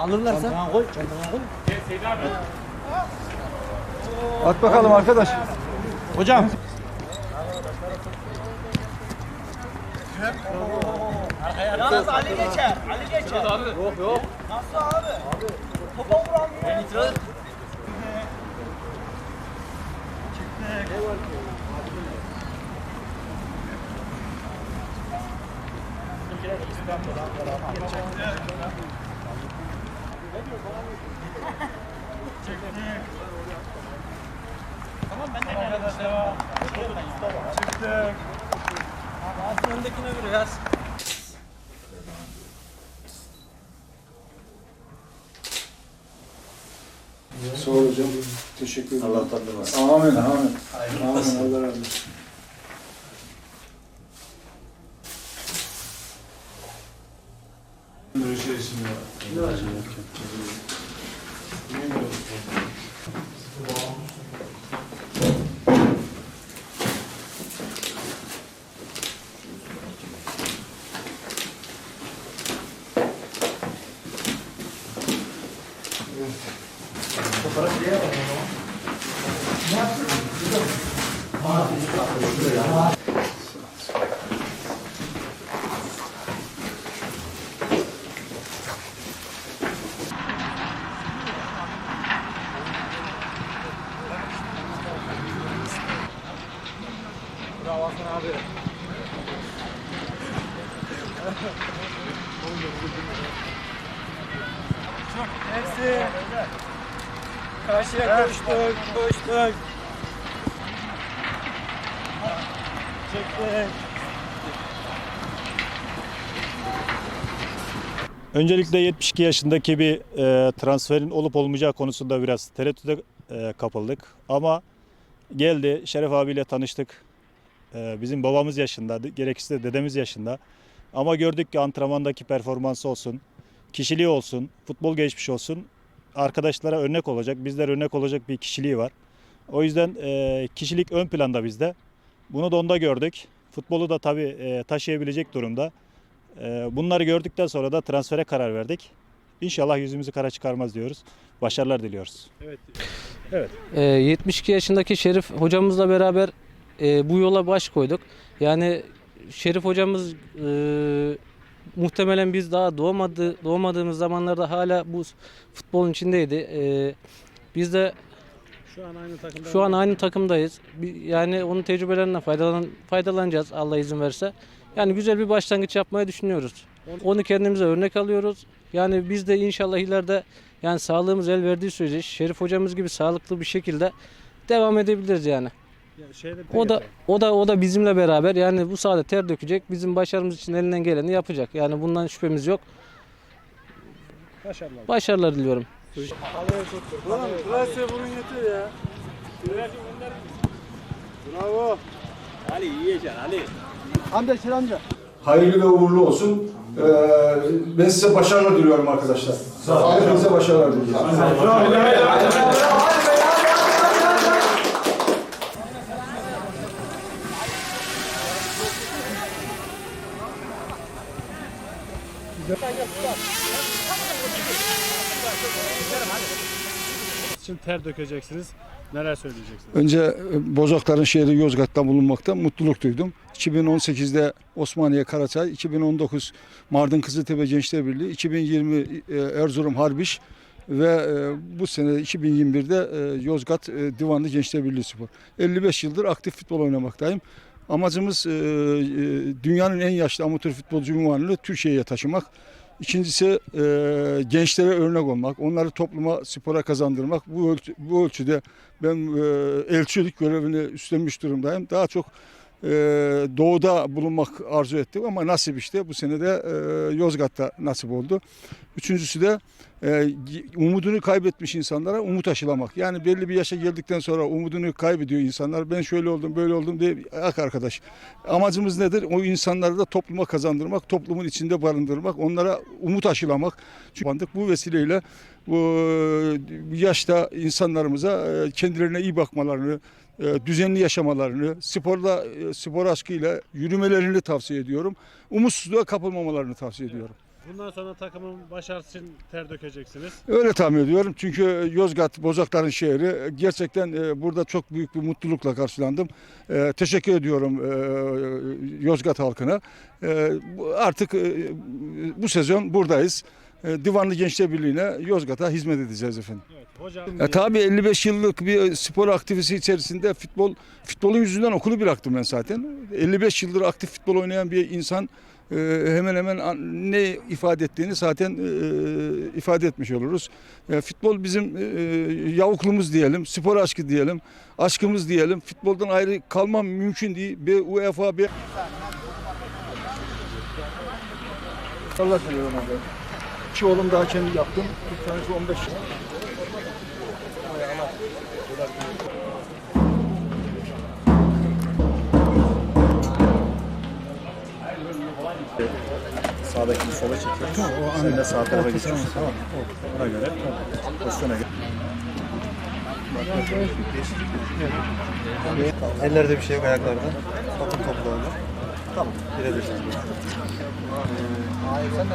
Alırlarsa. Çantana koy, çantana koy. At bakalım arkadaş. Hocam. Yalnız Ali geçer. Ali geçer. Yok yok. Nasıl abi? Abi. Topa vuramıyor. Öndekine göre yaz. Sağ ol hocam. Teşekkür ederim. Allah tatlı Amin, amin. Amin, Allah razı olsun. Nuri Şerif'in. Hepsi. Karşıya koştuk, koştuk. Çektik. Öncelikle 72 yaşındaki bir e, transferin olup olmayacağı konusunda biraz tereddüte e, kapıldık. Ama geldi Şeref abiyle tanıştık. E, bizim babamız yaşında, gerekirse de dedemiz yaşında. Ama gördük ki antrenmandaki performansı olsun, kişiliği olsun, futbol geçmiş olsun. Arkadaşlara örnek olacak, bizler örnek olacak bir kişiliği var. O yüzden e, kişilik ön planda bizde. Bunu da onda gördük. Futbolu da tabii e, taşıyabilecek durumda. Ee, Bunları gördükten sonra da transfere karar verdik. İnşallah yüzümüzü kara çıkarmaz diyoruz. Başarılar diliyoruz. Ee, 72 yaşındaki Şerif hocamızla beraber e, bu yola baş koyduk. Yani Şerif hocamız e, muhtemelen biz daha doğmadı, doğmadığımız zamanlarda hala bu futbolun içindeydi. E, biz de Şu an aynı takımda. şu an aynı takımdayız. Yani onun tecrübelerinden faydalan, faydalanacağız Allah izin verirse. Yani güzel bir başlangıç yapmayı düşünüyoruz. Onu kendimize örnek alıyoruz. Yani biz de inşallah ileride yani sağlığımız el verdiği sürece Şerif hocamız gibi sağlıklı bir şekilde devam edebiliriz yani. O da o da o da bizimle beraber yani bu sahada ter dökecek. Bizim başarımız için elinden geleni yapacak. Yani bundan şüphemiz yok. Başarılar. Başarılar diliyorum. Ulan vurun yeter ya. Bravo. Ali iyi geçer Ali. Amca Şir amca. Hayırlı ve uğurlu olsun. Ee, ben size başarılar diliyorum arkadaşlar. Sağ olun. Hepinize başarılar diliyorum. İçin ter dökeceksiniz. Neler söyleyeceksiniz? Önce e, Bozokların şehri Yozgat'ta bulunmaktan mutluluk duydum. 2018'de Osmaniye Karaçay, 2019 Mardin Kızıltepe Gençler Birliği, 2020 e, Erzurum Harbiş ve e, bu sene 2021'de e, Yozgat Divanlı Gençler Birliği Spor. 55 yıldır aktif futbol oynamaktayım. Amacımız e, e, dünyanın en yaşlı amatör futbolcu unvanını Türkiye'ye taşımak. İkincisi e, gençlere örnek olmak, onları topluma, spora kazandırmak. Bu, ölçü, bu ölçüde ben elçilik görevini üstlenmiş durumdayım. Daha çok e, doğuda bulunmak arzu ettim ama nasip işte bu sene de e, Yozgat'ta nasip oldu. Üçüncüsü de e, umudunu kaybetmiş insanlara umut aşılamak. Yani belli bir yaşa geldikten sonra umudunu kaybediyor insanlar. Ben şöyle oldum, böyle oldum diye ak arkadaş. Amacımız nedir? O insanları da topluma kazandırmak, toplumun içinde barındırmak, onlara umut aşılamak. Çünkü bu vesileyle bu yaşta insanlarımıza e, kendilerine iyi bakmalarını, e, düzenli yaşamalarını, sporda e, spor aşkıyla yürümelerini tavsiye ediyorum. Umutsuzluğa kapılmamalarını tavsiye ediyorum. Bundan sonra takımın başarısı için ter dökeceksiniz. Öyle tahmin ediyorum. Çünkü Yozgat Bozakların şehri gerçekten e, burada çok büyük bir mutlulukla karşılandım. E, Teşekkür ediyorum e, Yozgat halkına. E, Artık e, bu sezon buradayız. E, Divanlı Gençler Birliği'ne Yozgat'a hizmet edeceğiz efendim. Evet. Hocam E, tabii 55 yıllık bir spor aktivitesi içerisinde futbol futbolun yüzünden okulu bıraktım ben zaten. 55 yıldır aktif futbol oynayan bir insan e, hemen hemen ne ifade ettiğini zaten e, ifade etmiş oluruz. E, futbol bizim e, yavuklumuz diyelim, spor aşkı diyelim, aşkımız diyelim. Futboldan ayrı kalmam mümkün değil. Bir UEFA bir Allah seviyorum abi. İki oğlum daha kendi yaptım. Bir tanesi 15 yıl. Sağdakini sola çekiyoruz. Sen de sağ tarafa geçiyorsun. Tamam. Ona göre pozisyona göre. Ellerde bir şey yok ayaklarda. Bakın toplarda. Tamam. Girebilirsiniz. Sen de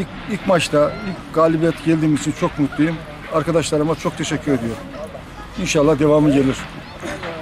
İlk, ilk maçta ilk galibiyet geldiğim için çok mutluyum. Arkadaşlarıma çok teşekkür ediyorum. İnşallah devamı gelir.